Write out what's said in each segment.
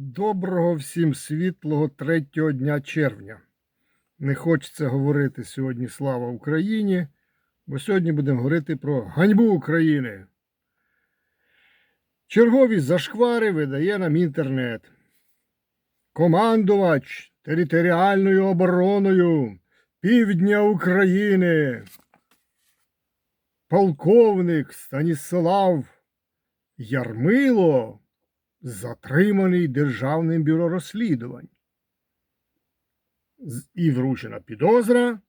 Доброго всім світлого третього дня червня. Не хочеться говорити сьогодні слава Україні, бо сьогодні будемо говорити про ганьбу України. Чергові зашквари видає нам інтернет. Командувач територіальною обороною Півдня України. Полковник Станіслав Ярмило затриманий Державним бюро розслідувань. І вручена підозра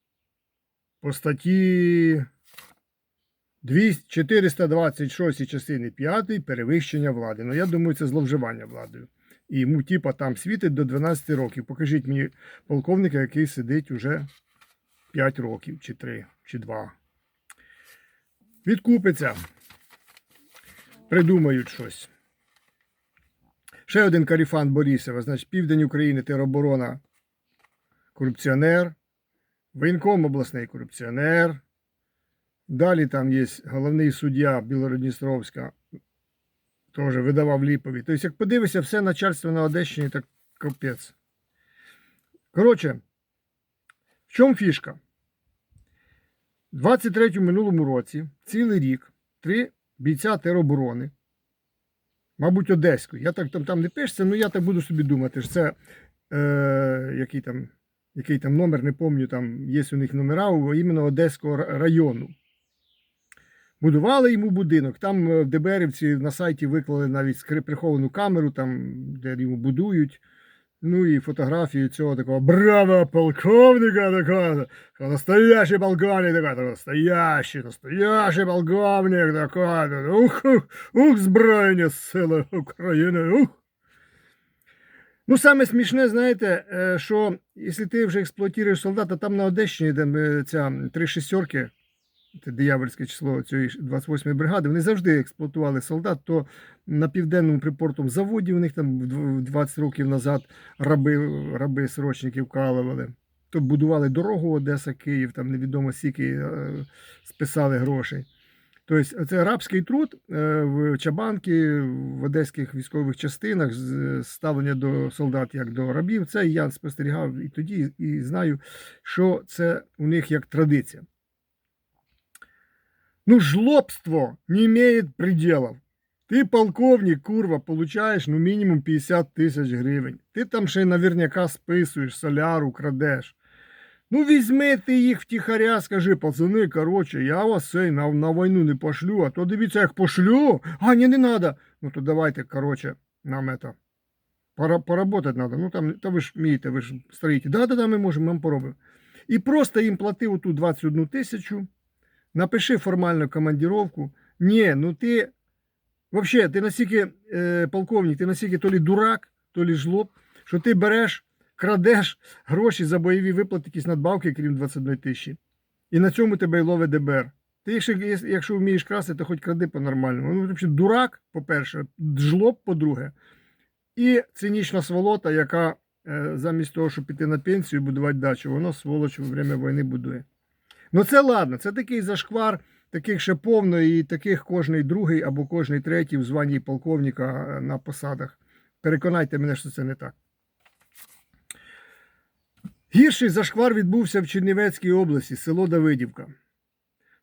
по статті 426 частини 5 перевищення влади. Ну, я думаю, це зловживання владою. І йому, типа, там світить до 12 років. Покажіть мені полковника, який сидить уже 5 років, чи 3, чи 2. Відкупиться. Придумають щось. Ще один каріфан Борисова, значить, південь України тероборона корупціонер, воєнком обласний корупціонер. Далі там є головний суддя Білородністровська, теж видавав ліпові. Тобто, як подивишся, все начальство на Одещині, так капець. Коротше, в чому фішка? У 23-му минулому році, цілий рік, три бійця тероборони мабуть, одеську. Я так там, там не пишеться, ну я так буду собі думати, що це е, який, там, який там номер, не пам'ятаю, там є у них номера іменно Одеського району. Будували йому будинок. Там е, в ДБРівці на сайті виклали навіть приховану камеру, там, де йому будують. Ну і фотографію цього такого браво полковника такого, настоящий полковник такой настоящий, настоящий полковник такой, ух, ух, ух, Збройні сили України, ух. Ну, саме смішне, знаєте, е, що якщо ти вже експлуатуєш солдата, там на Одещині, де е, ця три шістерки, це диявольське число цієї 28-ї бригади, вони завжди експлуатували солдат, то на південному припортовому заводі у них там 20 років назад раби, раби срочники вкалували. То будували дорогу Одеса-Київ, там невідомо скільки е, списали грошей. Тобто це рабський труд е, в Чабанки, в одеських військових частинах, ставлення до солдат як до рабів. Це я спостерігав і тоді, і знаю, що це у них як традиція. Ну, жлобство не имеет пределов. Ти полковник, курва, получаєш ну мінімум 50 тисяч гривень. Ти там ще наверняка списуєш, соляру крадеш. Ну, візьми ти їх втіхаря, скажи, пацани, короче, я вас цей на, на війну не пошлю, а то дивіться, як пошлю. А, ні, не надо. Ну то давайте, короче, нам это, пора, поработать надо. Ну там, та ви ж вмієте, ви ж строїте. Да-да-да, ми можемо, ми поробимо. І просто їм плати оту 21 тисячу, напиши формальну командировку. Ні, ну ти, вообще, ти настільки, е, полковник, ти настільки то лі дурак, то лі жлоб, що ти береш, крадеш гроші за бойові виплати, якісь надбавки, крім 21 тисячі. І на цьому тебе й ловить ДБР. Ти, якщо, вмієш красти, то хоч кради по-нормальному. Ну, взагалі, дурак, по-перше, жлоб, по-друге, і цинічна сволота, яка е, замість того, щоб піти на пенсію і будувати дачу, воно сволоч во время війни будує. Ну це ладно, це такий зашквар, таких ще повно, і таких кожний другий або кожний третій в званні полковника е, на посадах. Переконайте мене, що це не так. Гірший зашквар відбувся в Чернівецькій області, село Давидівка.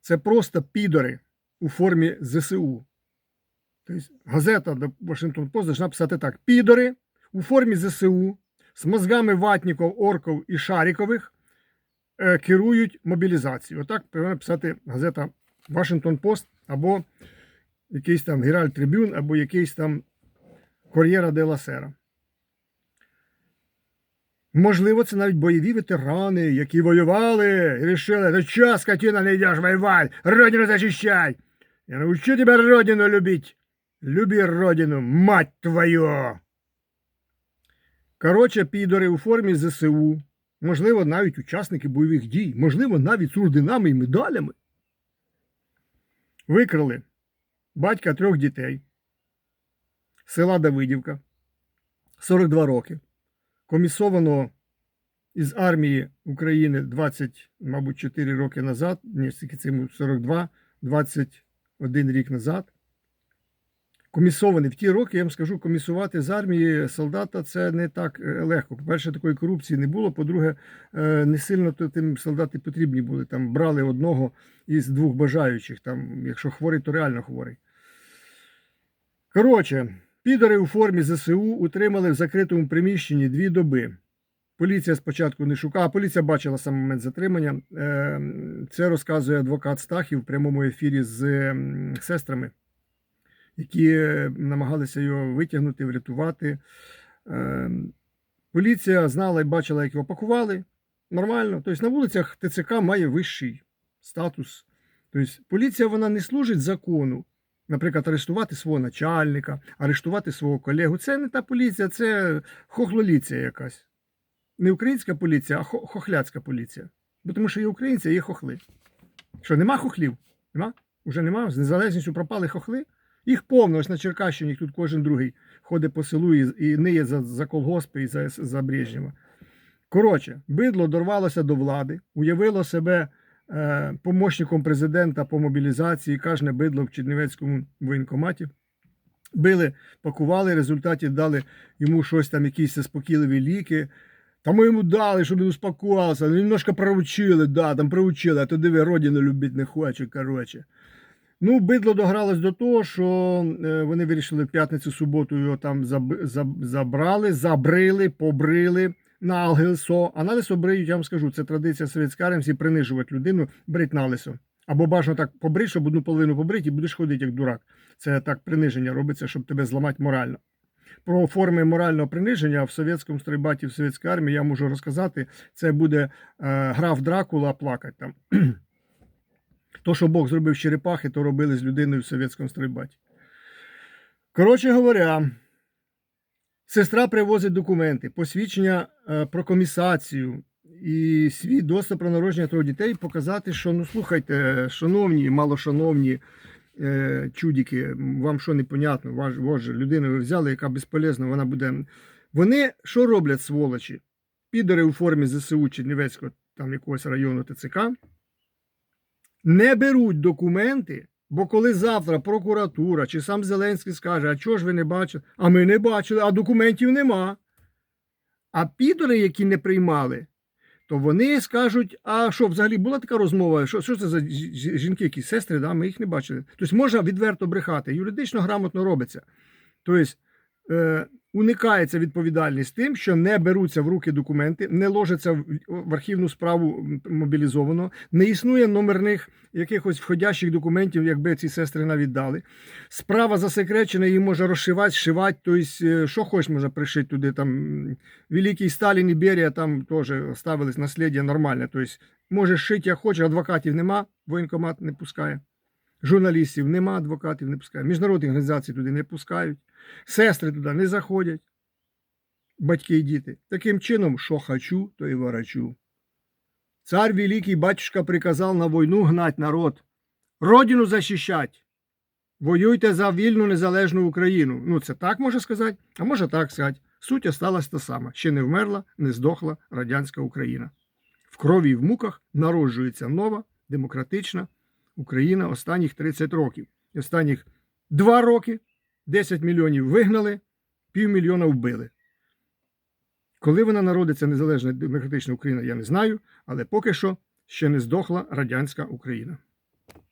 Це просто підори у формі ЗСУ. Тобто газета Washington Post должна писати так: підори у формі ЗСУ з мозгами ватніків, орків і шарікових керують мобілізацією. Отак повинна писати газета Washington Post або якийсь там Herald Tribune, або якийсь там Corriere della Sera. Можливо, це навіть бойові ветерани, які воювали і рішили, ну чого, скотина, не йдеш воювати, родину захищай. Я научу тебе родину любить. Люби родину, мать твою. Коротше, підори у формі ЗСУ, можливо, навіть учасники бойових дій, можливо, навіть з орденами і медалями. Викрали батька трьох дітей, села Давидівка, 42 роки, комісованого із армії України 20, мабуть, 4 роки назад, ні, це 42, 21 рік назад, комісований. В ті роки я вам скажу, комісувати з армії солдата це не так е, легко. По-перше, такої корупції не було. По-друге, е, не сильно то тим солдати потрібні були. Там брали одного із двох бажаючих. Там, якщо хворий, то реально хворий. Коротше, підори у формі ЗСУ утримали в закритому приміщенні дві доби. Поліція спочатку не шукала, а поліція бачила сам момент затримання. Е, Це розказує адвокат Стахів в прямому ефірі з сестрами, які е, намагалися його витягнути, врятувати. Е, Поліція знала і бачила, як його пакували. Нормально. Тобто на вулицях ТЦК має вищий статус. Тобто поліція вона не служить закону. Наприклад, арештувати свого начальника, арештувати свого колегу. Це не та поліція, це хохлоліція якась. Не українська поліція, а хохляцька поліція. Бо тому що є українці, а є хохли. Що, нема хохлів? Нема? Уже нема? З незалежністю пропали хохли? Їх повно, ось на Черкащині тут кожен другий ходить по селу і, і ниє за, за колгоспи і за, за Брежнєва. Коротше, бидло дорвалося до влади, уявило себе е, помощником президента по мобілізації, кожне бидло в Чернівецькому воєнкоматі. Били, пакували, в результаті дали йому щось там, якісь заспокійливі ліки. Та ми йому дали, щоб він успокоївся. Ну, немножко проучили, да, там проучили, а то диви, родину любить не хоче, коротше. Ну, бидло догралось до того, що е, вони вирішили в п'ятницю, суботу його там заб- заб- забрали, забрили, побрили на лисо. А на лисо бриють, я вам скажу, це традиція совєтська всі принижувати людину, брить на лисо. Або бажано так побрить, щоб одну половину побрить, і будеш ходити як дурак. Це так приниження робиться, щоб тебе зламати морально. Про форми морального приниження в совєтському стройбаті, в совєтській армії я можу розказати. Це буде е, граф Дракула плакать там. То, що Бог зробив черепахи, то робили з людиною в совєтському стройбаті. Коротше говоря, сестра привозить документи, посвідчення е, про комісацію і свій доступ про народження трьох дітей показати, що ну слухайте, шановні, малошановні е, чудіки, вам що непонятно, ваш, боже, людину ви взяли, яка безполезна, вона буде. Вони що роблять, сволочі? Підори у формі ЗСУ Чернівецького там якогось району ТЦК не беруть документи, бо коли завтра прокуратура чи сам Зеленський скаже, а чого ж ви не бачили? А ми не бачили, а документів нема. А підори, які не приймали, то вони скажуть: а що, взагалі була така розмова? Що, що це за жі- жі- жінки, які сестри, да? ми їх не бачили. Тобто можна відверто брехати, юридично грамотно робиться. Тобто е, уникається відповідальність тим, що не беруться в руки документи, не ложаться в, архівну справу мобілізовано, не існує номерних якихось входящих документів, якби ці сестри навіть дали. Справа засекречена, її може розшивати, шивати, тобто, е, що хоч може пришити туди. Там Великий Сталін і Берія там теж ставились наслідя нормальне. Тобто, може шити як хоче, адвокатів нема, воєнкомат не пускає. Журналістів нема, адвокатів не пускає. Міжнародні організації туди не пускають. Сестри туди не заходять. Батьки і діти. Таким чином, що хочу, то і ворочу. Цар великий батюшка приказав на війну гнать народ, родину захищать. Воюйте за вільну незалежну Україну. Ну, це так можна сказати, а може так сказати. Суть осталась та сама. Ще не вмерла, не здохла радянська Україна. В крові і в муках народжується нова демократична Україна останніх 30 років. І Останніх 2 роки 10 мільйонів вигнали, півмільйона вбили. Коли вона народиться незалежна демократична Україна, я не знаю, але поки що ще не здохла радянська Україна.